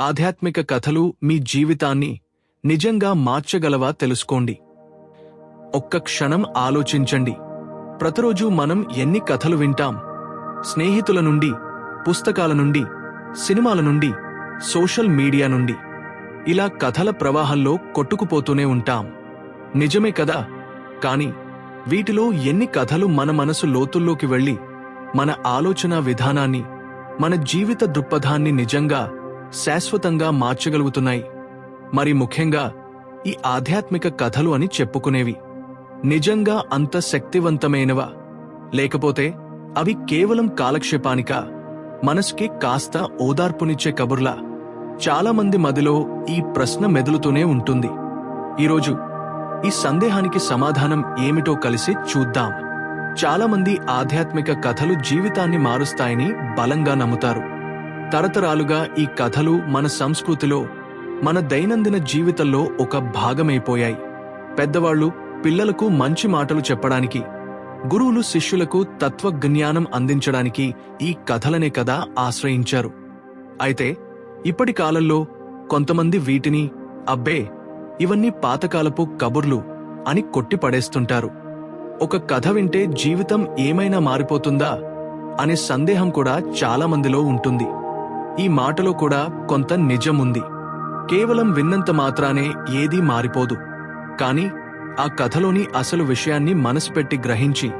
ఆధ్యాత్మిక కథలు మీ జీవితాన్ని నిజంగా మార్చగలవా తెలుసుకోండి. ఒక్క క్షణం ఆలోచించండి. ప్రతిరోజు మనం ఎన్ని కథలు వింటాం? స్నేహితుల నుండి పుస్తకాల నుండి సినిమాల నుండి సోషల్ మీడియా నుండి. ఇలా కథల ప్రవాహంలో కొట్టుకుపోతూనే ఉంటాం. నిజమే కదా? కాని వీటిలో ఎన్ని కథలు మన మనసు లోతుల్లోకి వెళ్ళి మన ఆలోచన విధానాన్ని మన జీవిత దృక్పథాన్ని నిజంగా శాశ్వతంగా మార్చగలుగుతున్నాయి. మరి ముఖ్యంగా ఈ ఆధ్యాత్మిక కథలు అని చెప్పుకునేవి. నిజంగా అంత శక్తివంతమైనవా? లేకపోతే అవి కేవలం కాలక్షేపానిక? మనసుకి కాస్త ఓదార్పునిచ్చే కబుర్లా? చాలామంది మదిలో ఈ ప్రశ్న మెదులుతూనే ఉంటుంది. ఈరోజు ఈ సందేహానికి సమాధానం ఏమిటో కలిసి చూద్దాం. చాలామంది ఆధ్యాత్మిక కథలు జీవితాన్ని మారుస్తాయని బలంగా నమ్ముతారు. తరతరాలుగా ఈ కథలు మన సంస్కృతిలో మన దైనందిన జీవితంలో ఒక భాగమైపోయాయి. పెద్దవాళ్ళు పిల్లలకు మంచి మాటలు చెప్పడానికి గురువులు శిష్యులకు తత్వజ్ఞానం అందించడానికి ఈ కథలనే కదా ఆశ్రయించారు. అయితే ఇప్పటి కాలంలో కొంతమంది వీటిని అబ్బే ఇవన్నీ పాతకాలపు కబుర్లు అని కొట్టిపడేస్తుంటారు. ఒక కథ వింటే జీవితం ఏమైనా మారిపోతుందా? అనే సందేహం కూడా చాలా మందిలో ఉంటుంది. ఈ మాటలో కూడా కొంత నిజముంది. కేవలం విన్నంత మాత్రానే ఏదీ మారిపోదు. కాని ఆ కథలోని అసలు విషయాన్ని మనసుపెట్టి గ్రహించి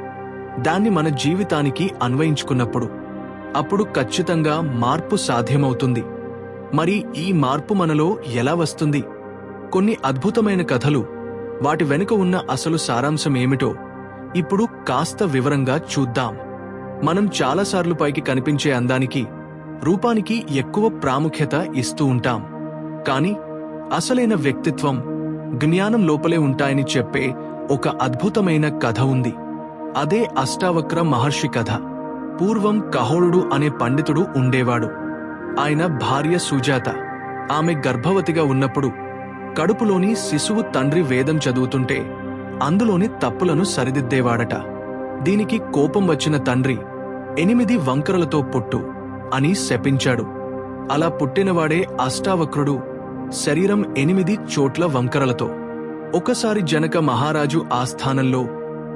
దాన్ని మన జీవితానికి అన్వయించుకున్నప్పుడు అప్పుడు ఖచ్చితంగా మార్పు సాధ్యమవుతుంది. మరి ఈ మార్పు మనలో ఎలా వస్తుంది? కొన్ని అద్భుతమైన కథలు వాటి వెనుక ఉన్న అసలు సారాంశం ఏమిటో ఇప్పుడు కాస్త వివరంగా చూద్దాం. మనం చాలాసార్లు పైకి కనిపించే అందానికి రూపానికి ఎక్కువ ప్రాముఖ్యత ఇస్తూ ఉంటాం. కాని అసలైన వ్యక్తిత్వం జ్ఞానం లోపలే ఉంటాయని చెప్పే ఒక అద్భుతమైన కథ ఉంది. అదే అష్టావక్ర మహర్షి కథ. పూర్వం కహోళుడు అనే పండితుడు ఉండేవాడు. ఆయన భార్య సుజాత. ఆమె గర్భవతిగా ఉన్నప్పుడు కడుపులోని శిశువు తండ్రి వేదం చదువుతుంటే అందులోని తప్పులను సరిదిద్దేవాడట. దీనికి కోపం వచ్చిన తండ్రి ఎనిమిది వంకరలతో పుట్టు. అని శపించాడు. అలా పుట్టినవాడే అష్టావక్రుడు శరీరం ఎనిమిది చోట్ల వంకరలతో. ఒకసారి జనక మహారాజు ఆస్థానంలో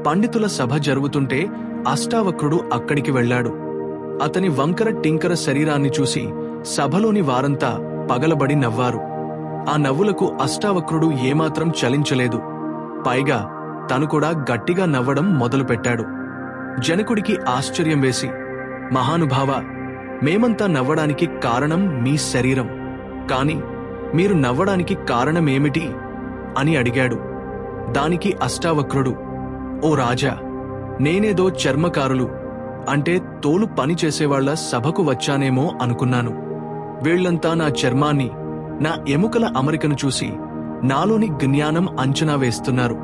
పండితుల సభ జరుగుతుంటే అష్టావక్రుడు అక్కడికి వెళ్ళాడు. అతని వంకర టింకర శరీరాన్ని చూసి సభలోని వారంతా పగలబడి నవ్వారు. ఆ నవ్వులకు అష్టావక్రుడు ఏమాత్రం చలించలేదు. పైగా తను కూడా గట్టిగా నవ్వడం మొదలుపెట్టాడు. జనకుడికి ఆశ్చర్యం వేసి మహానుభావ మేమంతా నవ్వడానికి కారణం మీ శరీరం. కాని మీరు నవ్వడానికి కారణమేమిటి? అని అడిగాడు. దానికి అష్టావక్రుడు ఓ రాజా నేనేదో చర్మకారులు అంటే తోలు పని చేసేవాళ్ళ సభకు వచ్చానేమో అనుకున్నాను. వీళ్ళంతా నా చర్మాన్ని నా ఎముకల అమరికను చూసి నాలోని జ్ఞానం అంచనా వేస్తున్నారు.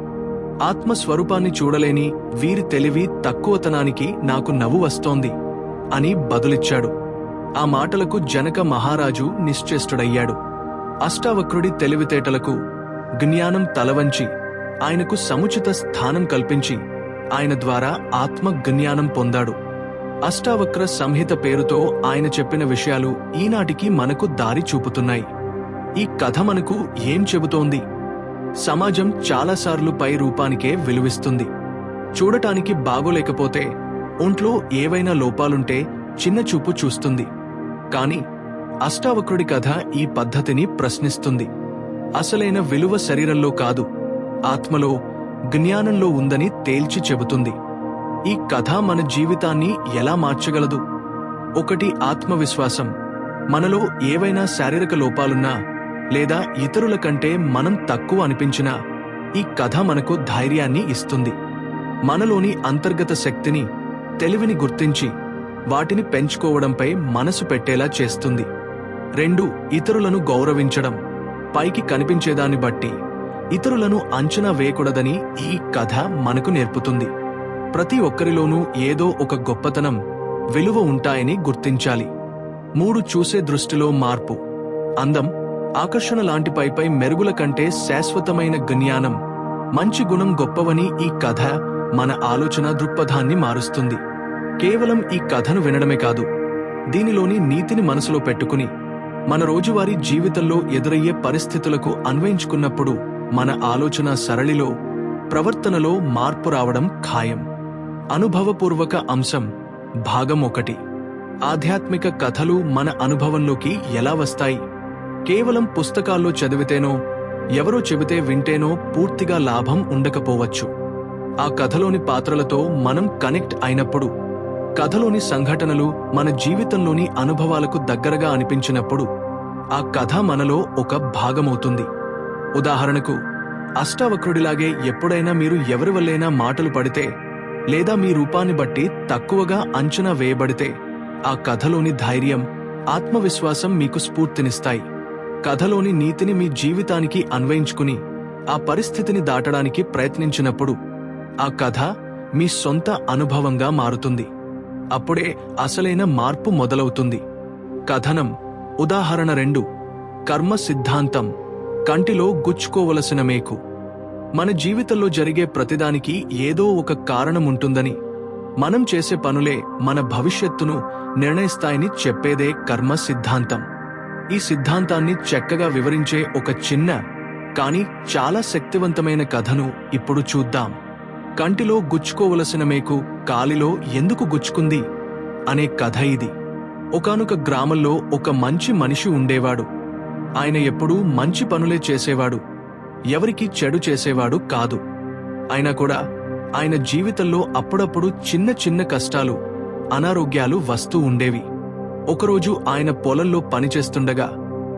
ఆత్మస్వరూపాన్ని చూడలేని వీరి తెలివి తక్కువతనానికి నాకు నవ్వు వస్తోంది అని బదులిచ్చాడు. ఆ మాటలకు జనక మహారాజు నిశ్చేష్టుడయ్యాడు. అష్టావక్రుడి తెలివితేటలకు జ్ఞానం తలవంచి ఆయనకు సముచిత స్థానం కల్పించి ఆయన ద్వారా ఆత్మ జ్ఞానం పొందాడు. అష్టావక్ర సంహిత పేరుతో ఆయన చెప్పిన విషయాలు ఈనాటికి మనకు దారి చూపుతున్నాయి. ఈ కథ మనకు ఏం చెబుతోంది? సమాజం చాలాసార్లు పై రూపానికే విలువిస్తుంది. చూడటానికి బాగోలేకపోతే ఒంట్లో ఏవైనా లోపాలుంటే చిన్న చూపు చూస్తుంది. కాని అష్టావక్రుడి కథ ఈ పద్ధతిని ప్రశ్నిస్తుంది. అసలైన విలువ శరీరంలో కాదు ఆత్మలో జ్ఞానంలో ఉందని తేల్చి చెబుతుంది. ఈ కథ మన జీవితాన్ని ఎలా మార్చగలదు? ఒకటి ఆత్మవిశ్వాసం. మనలో ఏవైనా శారీరక లోపాలున్నా లేదా ఇతరుల కంటే మనం తక్కువ అనిపించినా ఈ కథ మనకు ధైర్యాన్ని ఇస్తుంది. మనలోని అంతర్గత శక్తిని తెలివిని గుర్తించి వాటిని పెంచుకోవడంపై మనసు పెట్టేలా చేస్తుంది. రెండు ఇతరులను గౌరవించడం. పైకి కనిపించేదాన్ని బట్టి ఇతరులను అంచనా వేయకూడదని ఈ కథ మనకు నేర్పుతుంది. ప్రతి ఒక్కరిలోనూ ఏదో ఒక గొప్పతనం విలువ ఉంటాయని గుర్తించాలి. మూడు చూసే దృష్టిలో మార్పు. అందం ఆకర్షణ లాంటి పైపై మెరుగుల కంటే శాశ్వతమైన జ్ఞానం మంచి గుణం గొప్పవని ఈ కథ మన ఆలోచన దృక్పథాన్ని మారుస్తుంది. కేవలం ఈ కథను వినడమే కాదు దీనిలోని నీతిని మనసులో పెట్టుకుని మన రోజువారీ జీవితంలో ఎదురయ్యే పరిస్థితులకు అన్వయించుకున్నప్పుడు మన ఆలోచన సరళిలో ప్రవర్తనలో మార్పు రావడం ఖాయం. అనుభవపూర్వక అంశం భాగం ఒకటి. ఆధ్యాత్మిక కథలు మన అనుభవంలోకి ఎలా వస్తాయి? కేవలం పుస్తకాల్లో చదివితేనో ఎవరో చెబితే వింటేనో పూర్తిగా లాభం ఉండకపోవచ్చు. ఆ కథలోని పాత్రలతో మనం కనెక్ట్ అయినప్పుడు కథలోని సంఘటనలు మన జీవితంలోని అనుభవాలకు దగ్గరగా అనిపించినప్పుడు ఆ కథ మనలో ఒక భాగమవుతుంది. ఉదాహరణకు అష్టావక్రుడిలాగే ఎప్పుడైనా మీరు ఎవరి వల్లైనా మాటలు పడితే లేదా మీ రూపాన్ని బట్టి తక్కువగా అంచనా వేయబడితే ఆ కథలోని ధైర్యం ఆత్మవిశ్వాసం మీకు స్ఫూర్తినిస్తాయి. కథలోని నీతిని మీ జీవితానికి అన్వయించుకుని ఆ పరిస్థితిని దాటడానికి ప్రయత్నించినప్పుడు ఆ కథ మీ సొంత అనుభవంగా మారుతుంది. అప్పుడే అసలైన మార్పు మొదలవుతుంది. కథనం ఉదాహరణ రెండు. కర్మ సిద్ధాంతం. కంటిలో గుచ్చుకోవలసిన మేకు. మన జీవితంలో జరిగే ప్రతిదానికి ఏదో ఒక కారణం ఉంటుందని మనం చేసే పనులే మన భవిష్యత్తును నిర్ణయిస్తాయని చెప్పేదే కర్మ సిద్ధాంతం. ఈ సిద్ధాంతాన్ని చక్కగా వివరించే ఒక చిన్న కానీ చాలా శక్తివంతమైన కథను ఇప్పుడు చూద్దాం. కంటిలో గుచ్చుకోవలసిన మేకు కాలిలో ఎందుకు గుచ్చుకుంది? అనే కథ ఇది. ఒకానొక గ్రామంలో ఒక మంచి మనిషి ఉండేవాడు. ఆయన ఎప్పుడూ మంచి పనులే చేసేవాడు. ఎవరికి చెడు చేసేవాడు కాదు. అయినా కూడా ఆయన జీవితంలో అప్పుడప్పుడు చిన్న చిన్న కష్టాలు అనారోగ్యాలు వస్తూ ఉండేవి. ఒకరోజు ఆయన పొలంలో పనిచేస్తుండగా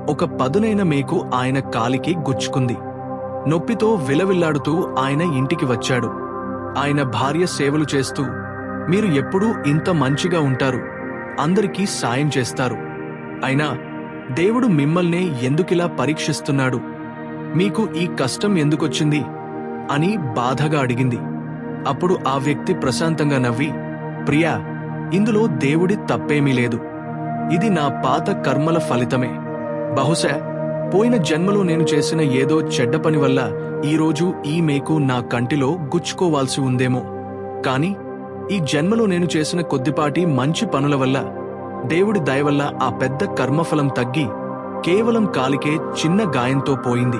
ఒక పదునైన మేకు ఆయన కాలికి గుచ్చుకుంది. నొప్పితో విలవిల్లాడుతూ ఆయన ఇంటికి వచ్చాడు. ఆయన భార్య సేవలు చేస్తూ మీరు ఎప్పుడూ ఇంత మంచిగా ఉంటారు. అందరికీ సాయం చేస్తారు. అయినా దేవుడు మిమ్మల్నే ఎందుకిలా పరీక్షిస్తున్నాడు? మీకు ఈ కష్టం ఎందుకొచ్చింది? అని బాధగా అడిగింది. అప్పుడు ఆ వ్యక్తి ప్రశాంతంగా నవ్వి ప్రియా ఇందులో దేవుడి తప్పేమీ లేదు. ఇది నా పాత కర్మల ఫలితమే. బహుశా పోయిన జన్మలో నేను చేసిన ఏదో చెడ్డ పని వల్ల ఈరోజు ఈ మేకు నా కంటిలో గుచ్చుకోవాల్సి ఉందేమో. కాని ఈ జన్మలో నేను చేసిన కొద్దిపాటి మంచి పనుల వల్ల దేవుడి దయ వల్ల ఆ పెద్ద కర్మఫలం తగ్గి కేవలం కాలికే చిన్న గాయంతో పోయింది.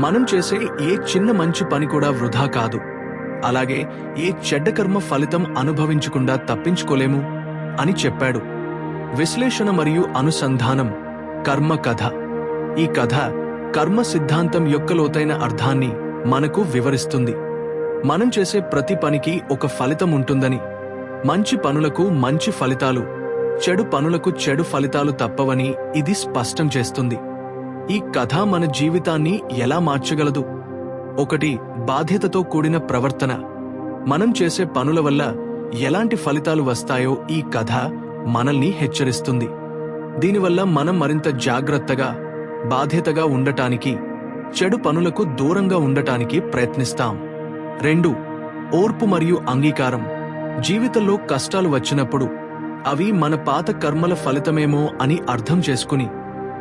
మనం చేసే ఏ చిన్న మంచి పని కూడా వృధా కాదు. అలాగే ఏ చెడ్డ కర్మ ఫలితం అనుభవించకుండా తప్పించుకోలేము అని చెప్పాడు. విశ్లేషణ మరియు అనుసంధానం కర్మ కథ. ఈ కథ కర్మ సిద్ధాంతం యొక్క లోతైన అర్థాన్ని మనకు వివరిస్తుంది. మనం చేసే ప్రతి పనికి ఒక ఫలితం ఉంటుందని మంచి పనులకు మంచి ఫలితాలు చెడు పనులకు చెడు ఫలితాలు తప్పవని ఇది స్పష్టం చేస్తుంది. ఈ కథ మన జీవితాన్ని ఎలా మార్చగలదు? ఒకటి బాధ్యతతో కూడిన ప్రవర్తన. మనం చేసే పనుల వల్ల ఎలాంటి ఫలితాలు వస్తాయో ఈ కథ మనల్ని హెచ్చరిస్తుంది. దీనివల్ల మనం మరింత జాగ్రత్తగా బాధ్యతగా ఉండటానికి చెడు పనులకు దూరంగా ఉండటానికి ప్రయత్నిస్తాం. రెండు ఓర్పు మరియు అంగీకారం. జీవితంలో కష్టాలు వచ్చినప్పుడు అవి మన పాత కర్మల ఫలితమేమో అని అర్థం చేసుకుని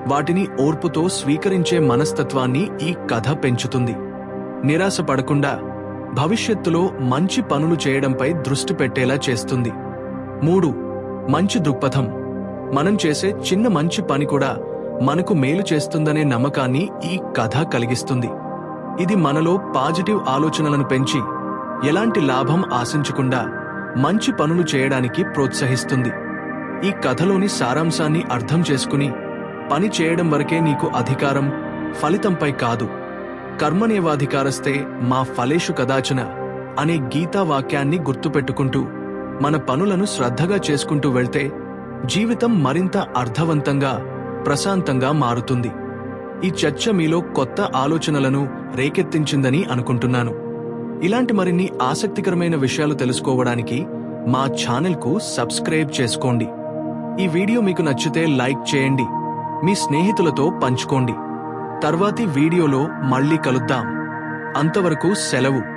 వాటిని ఓర్పుతో స్వీకరించే మనస్తత్వాన్ని ఈ కథ పెంచుతుంది. నిరాశపడకుండా భవిష్యత్తులో మంచి పనులు చేయడంపై దృష్టి పెట్టేలా చేస్తుంది. మూడు మంచి దృక్పథం. మనం చేసే చిన్న మంచి పని కూడా మనకు మేలు చేస్తుందనే నమ్మకాన్ని ఈ కథ కలిగిస్తుంది. ఇది మనలో పాజిటివ్ ఆలోచనలను పెంచి ఎలాంటి లాభం ఆశించకుండా మంచి పనులు చేయడానికి ప్రోత్సహిస్తుంది. ఈ కథలోని సారాంశాన్ని అర్థం చేసుకుని పని చేయడం వరకే నీకు అధికారం ఫలితంపై కాదు. కర్మనేవాధికారస్తే మా ఫలేషు కదాచన అనే గీతా వాక్యాన్ని గుర్తుపెట్టుకుంటూ మన పనులను శ్రద్ధగా చేసుకుంటూ వెళ్తే జీవితం మరింత అర్థవంతంగా ప్రశాంతంగా మారుతుంది. ఈ చర్చ మీలో కొత్త ఆలోచనలను రేకెత్తించిందని అనుకుంటున్నాను. ఇలాంటి మరిన్ని ఆసక్తికరమైన విషయాలు తెలుసుకోవడానికి మా ఛానల్కు సబ్స్క్రైబ్ చేసుకోండి. ఈ వీడియో మీకు నచ్చితే లైక్ చేయండి. మీ స్నేహితులతో పంచుకోండి. తర్వాతి వీడియోలో మళ్ళీ కలుద్దాం. అంతవరకు సెలవు.